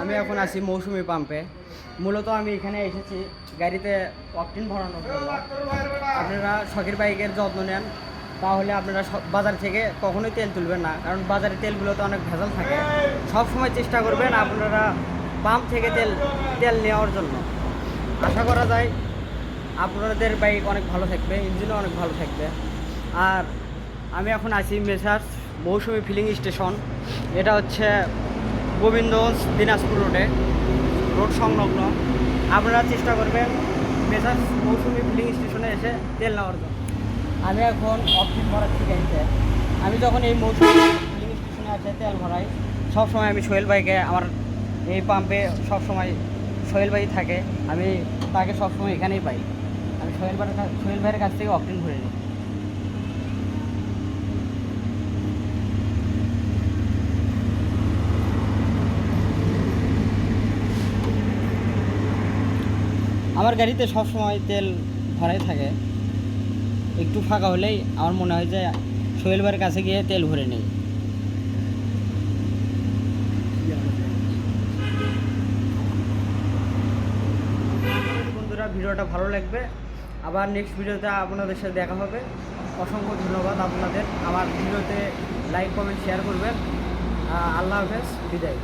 আমি এখন আছি মৌসুমি পাম্পে। মূলত আমি এখানে এসেছি গাড়িতে অকটিন ভরানোর জন্য। আপনারা শখের বাইকের যত্ন নেন, তাহলে আপনারা বাজার থেকে কখনোই তেল তুলবেন না, কারণ বাজারের তেলগুলোতে অনেক ভেজাল থাকে। সব সময় চেষ্টা করবেন আপনারা পাম্প থেকে তেল তেল নেওয়ার জন্য। আশা করা যায় আপনাদের বাইক অনেক ভালো থাকবে, ইঞ্জিনও অনেক ভালো থাকবে। আর আমি এখন আছি মেসার্স মৌসুমি ফিলিং স্টেশন। এটা হচ্ছে গোবিন্দগঞ্জ দিনাজপুর রোডে রোড সংলগ্ন। আপনারা চেষ্টা করবেন মেসার্স মৌসুমি ফিলিং স্টেশনে এসে তেল নেওয়ার জন্য। আমি এখন অফিস ভরাচ্ছি গাড়িতে আমি যখন এই মৌসুমি ফিলিং স্টেশনে এসে তেল ভরাই, সবসময় আমি সোহেল ভাইকে আমার এই পাম্পে সবসময় সোহেল ভাই থাকে, আমি তাকে সবসময় এখানেই পাই। আমি সোহেল ভাইয়ের সোহেল ভাইয়ের কাছ থেকে অকটিন ভরে নিই। আমার গাড়িতে সবসময় তেল ভরাই থাকে। একটু ফাঁকা হলেই আমার মনে হয় যে সোহেল কাছে গিয়ে তেল ভরে নেই। বন্ধুরা, ভিডিওটা ভালো লাগবে। আবার নেক্সট ভিডিওতে আপনাদের সাথে দেখা হবে। অসংখ্য ধন্যবাদ আপনাদের। আমার ভিডিওতে লাইক কমেন্ট শেয়ার করবেন। আল্লাহ হাফেজ। বিদায়।